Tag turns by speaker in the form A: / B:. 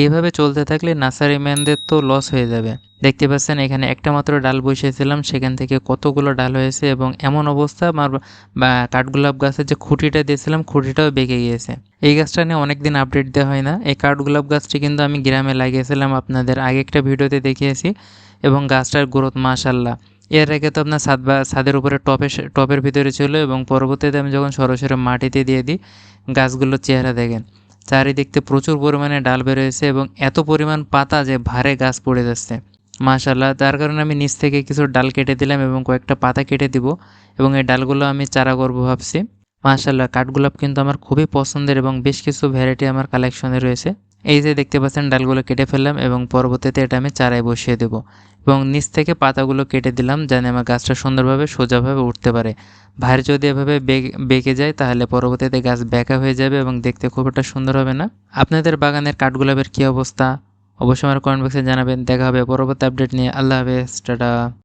A: এইভাবে চলতে থাকলে নার্সারি ম্যানদের তো লস হয়ে যাবে। দেখতে পাচ্ছেন, এখানে একটা মাত্র ডাল বসিয়েছিলাম, সেখান থেকে কতগুলো ডাল হয়েছে এবং এমন অবস্থা আমার কাঠগোলাপ গাছের যে খুঁটিটা দিয়েছিলাম, খুঁটিটাও বেঁকে গিয়েছে। এই গাছটা নিয়ে অনেকদিন আপডেট দেওয়া হয় না। এই কাঠগোলাপ গাছটি কিন্তু আমি গ্রামে লাগিয়েছিলাম আপনাদের আগে একটা ভিডিওতে দেখিয়েছি এবং গাছটার গ্রোথ মাশাল্লাহ এর আগে তো আপনার ছাদ বা, ছাদের উপরে টপে, টপের ভিতরে ছিল এবং পরবর্তীতে আমি যখন সরাসরি মাটিতে দিয়ে দিই, গাছগুলোর চেহারা দেখেন। চারিদিকতে প্রচুর পরিমাণে ডাল বেরোয়েছে এবং এত পরিমাণ পাতা যে ভারে গাছ পড়ে যাচ্ছে। মাশাল্লাহ তার কারণে আমি নিচ থেকে কিছু ডাল কেটে দিলাম এবং কয়েকটা পাতা কেটে দিব এবং এই ডালগুলো আমি চারা করব ভাবছি। মাশাল্লাহ কাঠগোলাপ কিন্তু আমার খুবই পছন্দের এবং বেশ কিছু ভ্যারাইটি আমার কালেকশনে রয়েছে। এই যে দেখতে পাচ্ছেন, ডালগুলো কেটে ফেললাম এবং পরবর্তীতে এটা আমি চারায় বসিয়ে দেবো এবং নিচ থেকে পাতাগুলো কেটে দিলাম যেন আমার গাছটা সুন্দরভাবে, সোজাভাবে উঠতে পারে। ভার যদি এভাবে বেঁকে যায় তাহলে পরবর্তীতে গাছ বেঁকা হয়ে যাবে এবং দেখতে খুব একটা সুন্দর হবে না। আপনাদের বাগানের কাঠগোলাপের কী অবস্থা? অবশ্যই আমার কমেন্ট বক্সে জানাবেন। দেখা হবে পরবর্তী আপডেট নিয়ে। আল্লাহ হাফেজ। টাটা।